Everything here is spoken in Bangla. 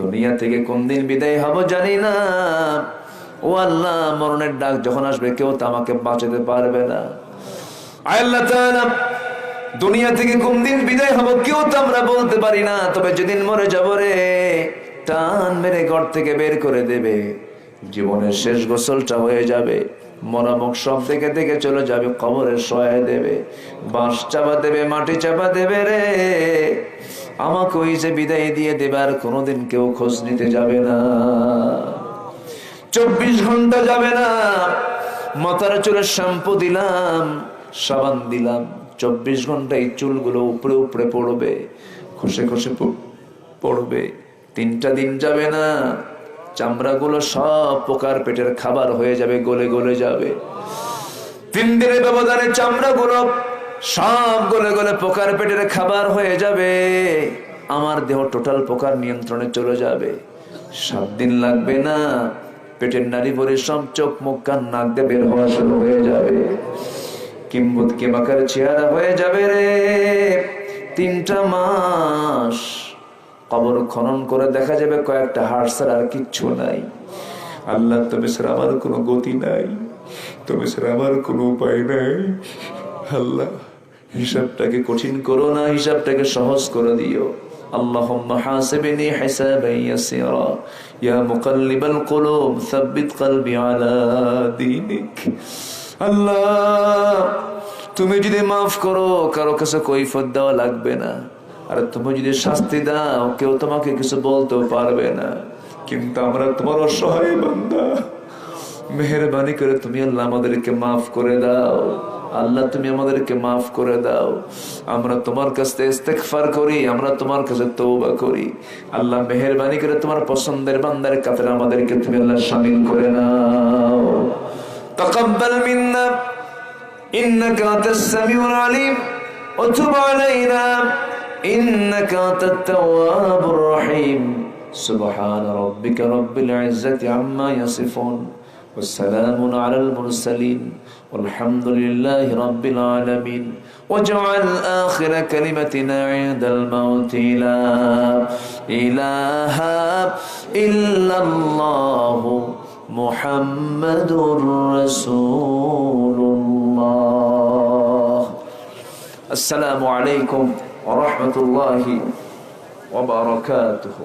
দুনিয়া থেকে কোন দিন বিদায় হব জানি না। ও আল্লাহ, মরণের ডাক যখন আসবে, কেউ তো আমাকে বাঁচাতে পারবে না। দুনিয়া থেকে কোন দিন বিদায় হব কেউ তো আমরা বলতে পারি না। তবে যেদিন মরে যাব রে, টান মেরে ঘর থেকে বের করে দেবে। জীবনের শেষ গোসলটা হয়ে যাবে, মরামুখ সব দেখে দেখে চলে যাবে কবরের সহায় দেবে, বাঁশ চাপা দেবে, মাটি চাপা দেবে রে। আমাকে ওই যে বিদায় দিয়ে দেবার কোনোদিন কেউ খোঁজ নিতে যাবে না। চব্বিশ ঘণ্টা যাবে না। মাথার চুলের শ্যাম্পু দিলাম, সাবান দিলাম। চব্বিশ ঘণ্টা এই চুলগুলো উপরে উপরে পড়বে, খসে খসে পড়বে। তিনটা দিন যাবে না। চামড়াগুলো সব পোকার পেটের খাবার হয়ে যাবে, গলে গলে যাবে। তিন দিনের ব্যবধানে চামড়াগুলো সব গলে গলে পোকার পেটের খাবার হয়ে যাবে। আমার দেহ টোটাল পোকার নিয়ন্ত্রণে চলে যাবে। সাত দিন লাগবে না, পেটের নারী ভরে সব চোখ, মুখ, কান, নাক দিয়ে বের হওয়া শুরু হয়ে যাবে। কিম্বুত কিমাকার চেহারা হয়ে যাবে রে। তিনটা মাস কবর খনন করে দেখা যাবে কয়েকটা হাড় আর কিচ্ছু নাই। আল্লাহ, তবে স্যার আমার কোনো গতি নাই, তবে স্যার আমার কোনো উপায় নাই। আল্লাহ। হিসাবটাকে কঠিন করো না হিসাবটাকে সহজ করে দিও اللهم حاسبني حسابا يسيرا يا مقلب القلوب ثبت قلبي على دينك আল্লাহ তুমি যদি মাফ করো কারো কাছে কৈফত দেওয়া লাগবে না আর তুমি যদি শাস্তি দাও কেউ তোমাকে কিছু বলতেও পারবে না কিন্তু আমরা তোমার অসহায় বান্দা মেহরবানি করে তুমি আল্লাহ আমাদেরকে মাফ করে দাও আল্লাহ তুমি আমাদেরকে মাফ করে দাও আমরা তোমার কাছে ইস্তেগফার করি আমরা তোমার কাছে তওবা করি আল্লাহ মেহরবানি করে তোমার পছন্দের বান্দার কাতারে আমাদেরকে তুমি আল্লাহ শামিল করে নাও তাকাব্বাল মিন্না إنك أنت السميع العليم وتب علينا إنك أنت التواب الرحيم سبحان ربك رب العزة عما يصفون والسلام على المرسلين والحمد لله رب العالمين. واجعل آخر كلمتنا عند الموت لا إله إلا الله محمد رسول الله. السلام عليكم ورحمة الله وبركاته.